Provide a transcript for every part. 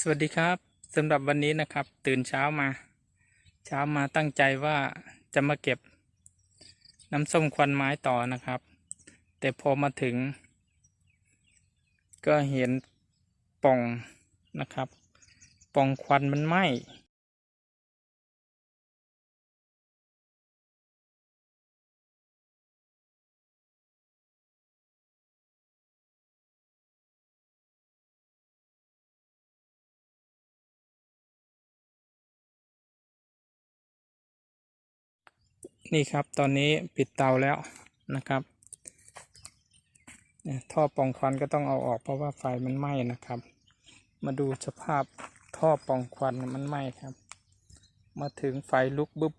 สวัสดีครับสำหรับวันนี้นะครับ ตื่นเช้ามา เช้ามาตั้งใจว่าจะมาเก็บน้ำส้มควันไม้ต่อนะครับ แต่พอมาถึง ก็เห็นป่องนะครับ ป่องควันมันไหม้ นี่ครับตอนนี้ปิดเตาแล้วนะครับท่อปองควันก็ต้องเอาออกเพราะว่าไฟมันไหม้นะครับ มาดูสภาพท่อปองควันมันไหม้ครับ มาถึงไฟลุกบึ๊บ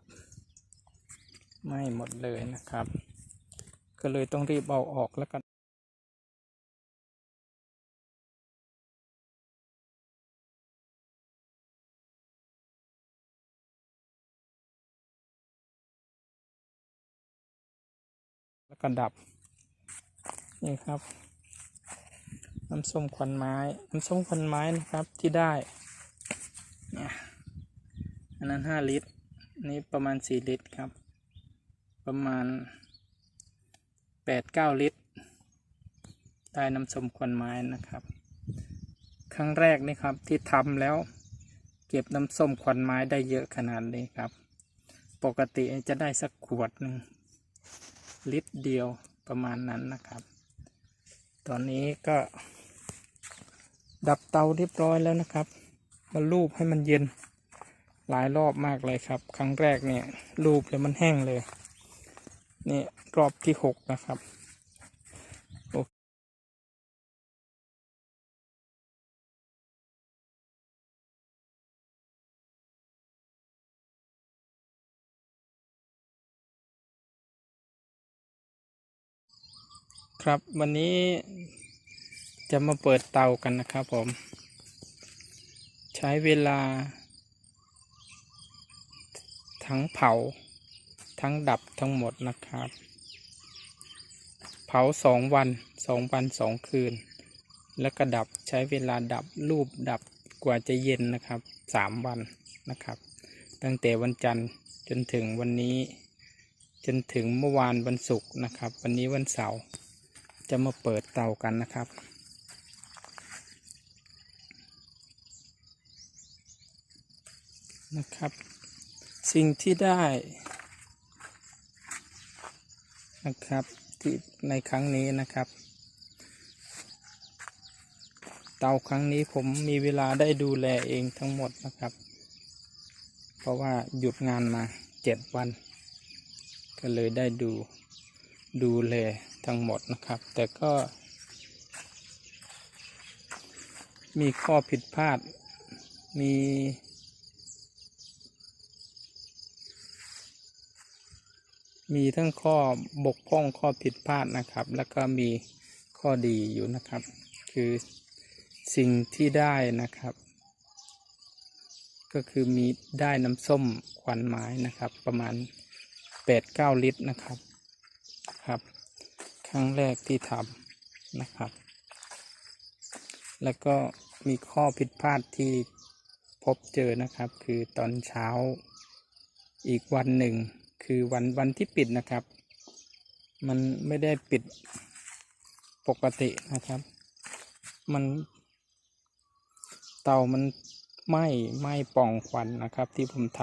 ไหม้หมดเลยนะครับ ก็เลยต้องรีบเอาออกแล้วกัน แล้วก็ดับ นี่ครับ น้ำส้มควันไม้ น้ำส้มควันไม้นะครับที่ได้เนี่ยอันนั้นห้าลิตรนนี้ประมาณสี่ลิตรครับ ประมาณแปดเก้าลิตร ได้น้ำส้มควันไม้นะครับ ครั้งแรกนี่ครับที่ทำแล้วเก็บน้ำส้มควันไม้ได้เยอะขนาดนี้ครับ ปกติจะได้สักขวดหนึ่ง ลิตรเดียวประมาณนั้นนะครับ ตอนนี้ก็ ดับเตาเรียบร้อยแล้วนะครับมาลูบให้มันเย็นหลายรอบมากเลยครับ ครั้งแรกเนี่ยลูบแล้วมันแห้งเลย นี่รอบที่หกนะครับ ครับ วันนี้จะมาเปิดเตากันนะครับผม ใช้เวลา ทั้งเผา ทั้งดับทั้งหมดนะครับ เผาสองวันสองวันสองคืน แล้วก็ดับใช้เวลาดับรูปดับกว่าจะเย็นนะครับสามวันนะครับ ตั้งแต่วันจันทร์จนถึงวันนี้จนถึงเมื่อวานวันศุกร์นะครับ วันนี้วันเสาร์ จะมาเปิดเตากันนะครับ นะครับ สิ่งที่ได้นะครับที่ในครั้งนี้นะครับ เตาครั้งนี้ผมมีเวลาได้ดูแลเองทั้งหมดนะครับ เพราะว่าหยุดงานมาเจ็ดวัน ก็เลยได้ดูดูแล ทั้งหมดนะครับ แต่ก็ มีข้อผิดพลาด มี มีทั้งข้อบกพร่องข้อผิดพลาดนะครับ แล้วก็มีข้อดีอยู่นะครับ คือสิ่งที่ได้นะครับ ก็คือมีได้น้ำส้มควันไม้นะครับ ประมาณแปดเก้าลิตรนะครับครับ รั้งแรกที่ทำนะครับ แล้วก็มีข้อผิดพลาดที่พบเจอนะครับ คือตอนเช้าอีกวันหนึ่ง คือวันวันที่ปิดนะครับ มันไม่ได้ปิดปกตินะครับ มัน เตามันไหม้ไหม้ป่องควันนะครับ ที่ผมท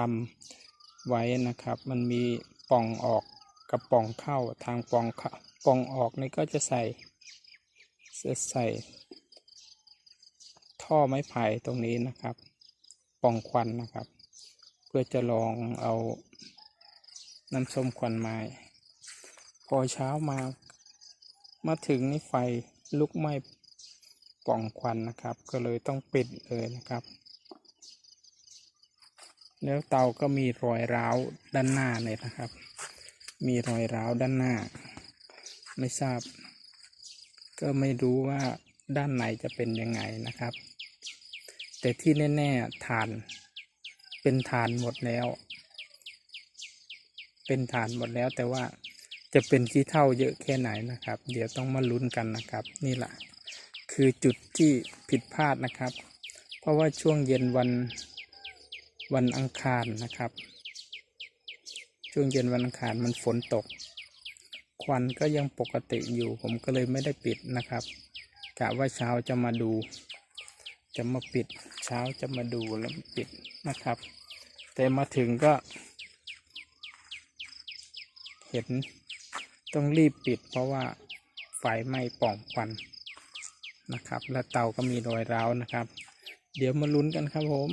ำไว้นะครับ มันมีป่องออกกับป่องเข้าทางป่องเข้า ปล่องออกนี่ก็จะใส่จะใส่ท่อไม้ไผ่ตรงนี้นะครับป่องควันนะครับ เพื่อจะลองเอาน้ำส้มควันไม้ พอเช้ามามาถึงนี่ไฟลุกไหม้ป่องควันนะครับ ก็เลยต้องปิดเลยนะครับ แล้วเตาก็มีรอยร้าวด้านหน้าเลยนะครับ มีรอยร้าวด้านหน้า ไม่ทราบ ก็ไม่รู้ว่าด้านในจะเป็นยังไงนะครับ แต่ที่แน่ๆฐาน เป็นฐานหมดแล้ว เป็นฐานหมดแล้วแต่ว่าจะเป็นขี้เท่าเยอะแค่ไหนนะครับ เดี๋ยวต้องมาลุ้นกันนะครับ นี่แหละคือจุดที่ผิดพลาดนะครับ เพราะว่าช่วงเย็นวันวันอังคารนะครับ ช่วงเย็นวันอังคารมันฝนตก ควันก็ยังปกติอยู่ ผมก็เลยไม่ได้ปิดนะครับกะว่าเช้าจะมาดู จะมาปิดเช้าจะมาดูแล้วปิดนะครับ แต่มาถึงก็ เห็นต้องรีบปิด เพราะว่าไฟไหม้ป่องควันนะครับ และเตาก็มีรอยร้าวนะครับ เดี๋ยวมาลุ้นกันครับผม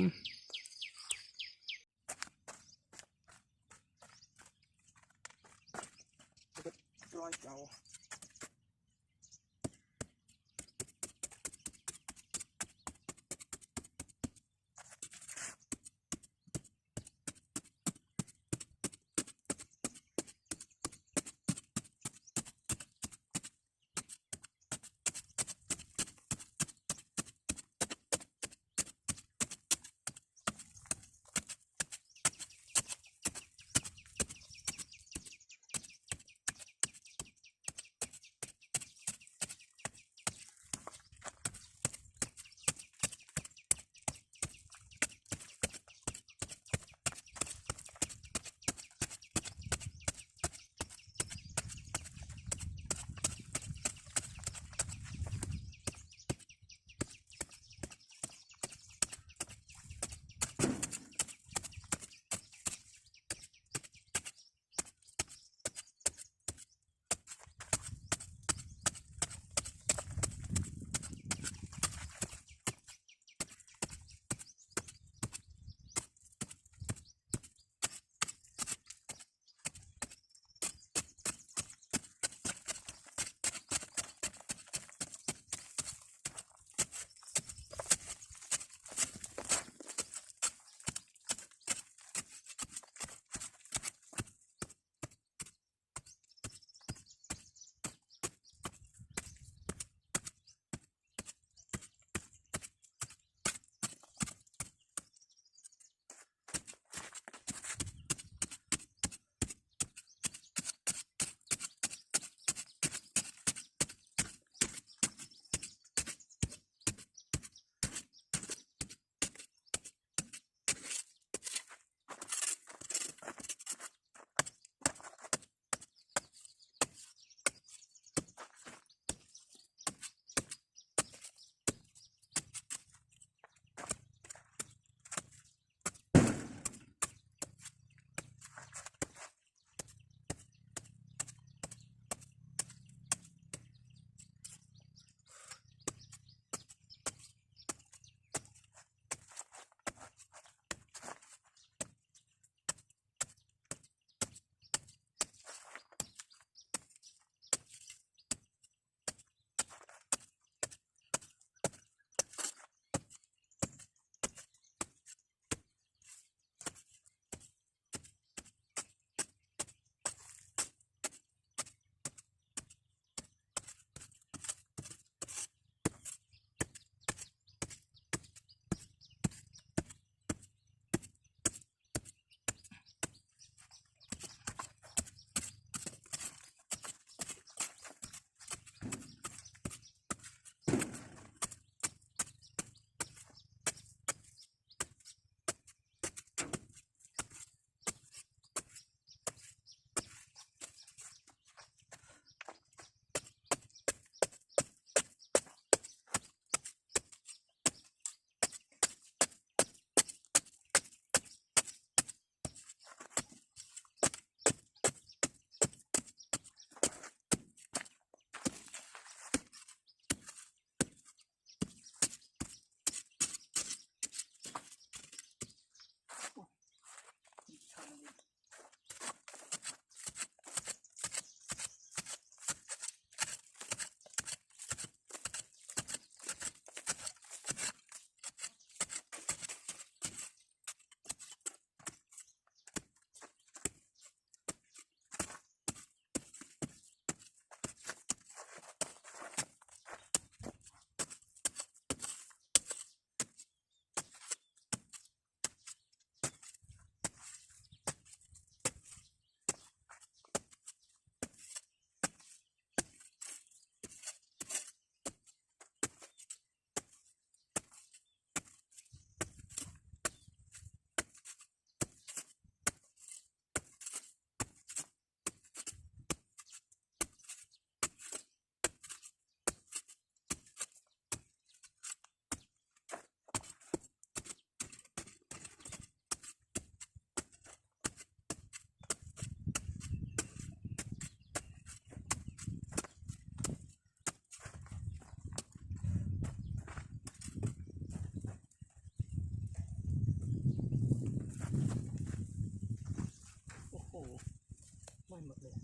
卖萌的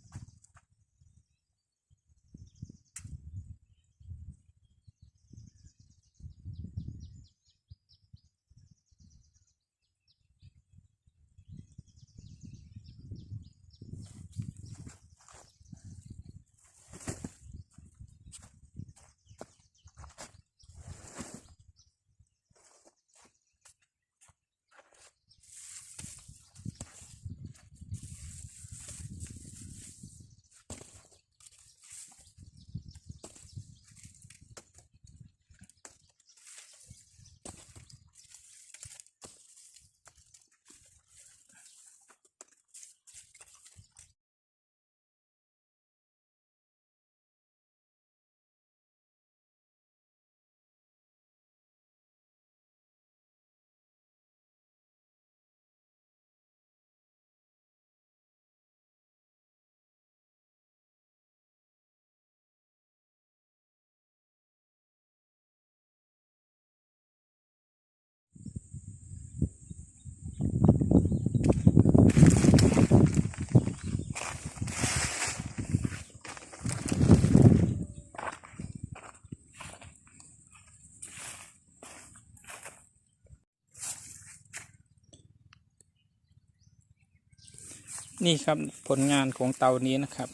นี่ครับผลงานของเตานี้นะครับ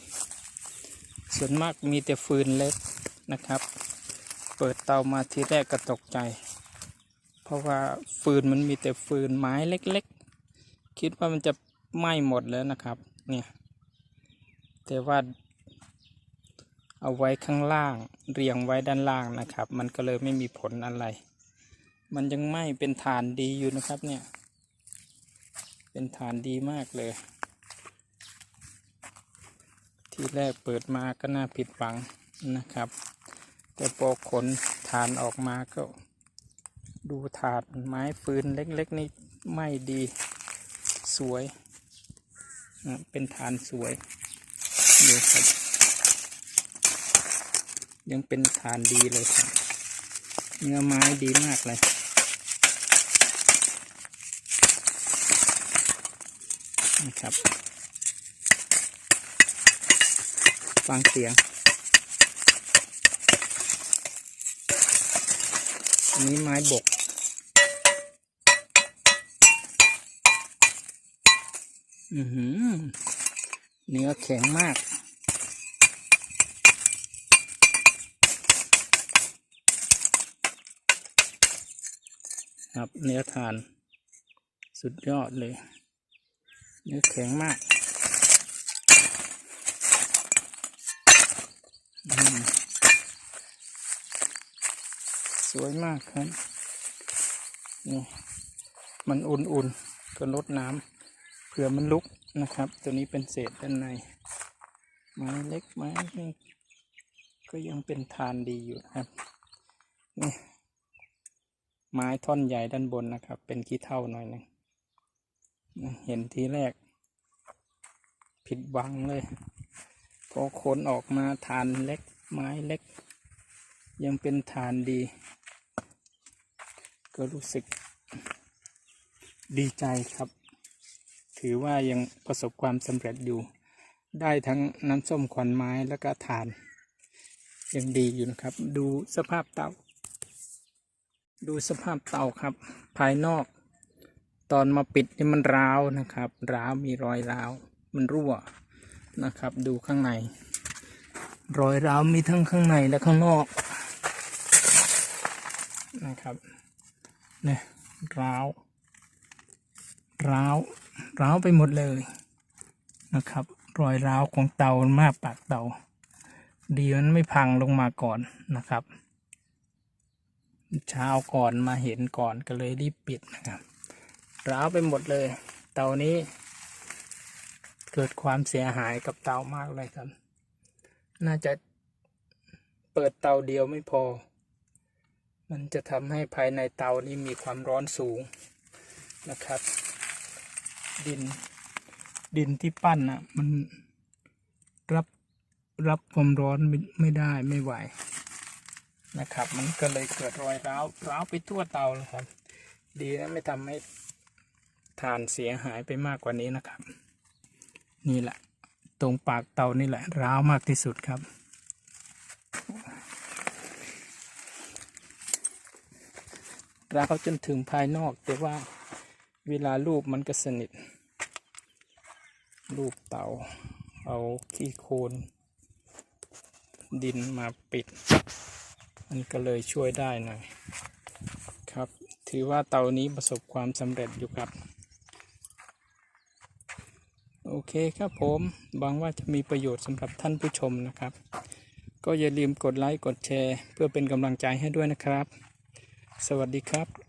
ส่วนมากมีแต่ฟืนเล็กนะครับ เปิดเตามาทีแรกก็ตกใจ เพราะว่าฟืนมันมีแต่ฟืนไม้เล็กๆ คิดว่ามันจะไหม้หมดแล้วนะครับ เนี่ยแต่ว่าเอาไว้ข้างล่างเรียงไว้ด้านล่างนะครับ มันก็เลยไม่มีผลอะไร มันยังไหม้เป็นฐานดีอยู่นะครับเนี่ย เป็นฐานดีมากเลย ที่แรกเปิดมาก็น่าผิดหวังนะครับ แต่พอขนฐานออกมาก็ ดูถาดไม้ฟืนเล็กๆนี่ไม่ดีสวยนะเป็นฐานสวยดูครับ ยังเป็นฐานดีเลยครับ เนื้อไม้ดีมากเลยนะครับ ฟังเสียงอันนี้ไม้บก อือหือ เนื้อแข็งมาก ครับเนื้อทาน สุดยอดเลย เนื้อแข็งมากอืม สวยมากครับ นี่ มันอุ่นๆ ก็ลดน้ำเผื่อมันลุกนะครับ ตัวนี้เป็นเศษด้านใน ไม้เล็กไม้ก็ยังเป็นทานดีอยู่ครับ นี่ ไม้ท่อนใหญ่ด้านบนนะครับ เป็นขี้เท่าหน่อยหนึงเห็นทีแรก ผิดหวังเลย พอขนออกมาฐานเล็กไม้เล็ก ยังเป็นฐานดี ก็รู้สึกดีใจครับ ถือว่ายังประสบความสำเร็จอยู่ ได้ทั้งน้ำส้มขวัญไม้แล้วก็ฐาน ยังดีอยู่นะครับ ดูสภาพเตาดูสภาพเตาครับ ภายนอก ตอนมาปิดนี่มันร้าวนะครับ ร้าวมีรอยร้าว มันรั่ว นะครับ ดูข้างใน รอยร้าวมีทั้งข้างในและข้างนอกนะครับเนี่ยร้าวร้าวร้าวไปหมดเลยนะครับ รอยร้าวของเตามากปากเตาดีมันไม่พังลงมาก่อนนะครับ เช้าก่อนมาเห็นก่อนก็เลยรีบปิดนะครับ ร้าวไปหมดเลย เตานี้ เกิดความเสียหายกับเตามากเลยครับ น่าจะเปิดเตาเดียวไม่พอ มันจะทำให้ภายในเตานี้มีความร้อนสูงนะครับ ดินดินที่ปั้นอะมันรับรับความร้อนไม่ไม่ได้ไม่ไหวนะครับ มันก็เลยเกิดรอยร้าวร้าวไปทั่วเตาเลยครับ ดีนะไม่ทำให้ฐานเสียหายไปมากกว่านี้นะครับ นี่แหละ ตรงปากเตานี่แหละร้าวมากที่สุดครับ ร้าวจนถึงภายนอก แต่ว่าเวลารูปมันก็สนิท รูปเตาเอาขี้โคลนดินมาปิด มันก็เลยช่วยได้หน่อยครับ ถือว่าเตานี้ประสบความสำเร็จอยู่ครับ โอเคครับผมหวังว่าจะมีประโยชน์สำหรับท่านผู้ชมนะครับ ก็อย่าลืมกดไลค์กดแชร์ เพื่อเป็นกำลังใจให้ด้วยนะครับ สวัสดีครับ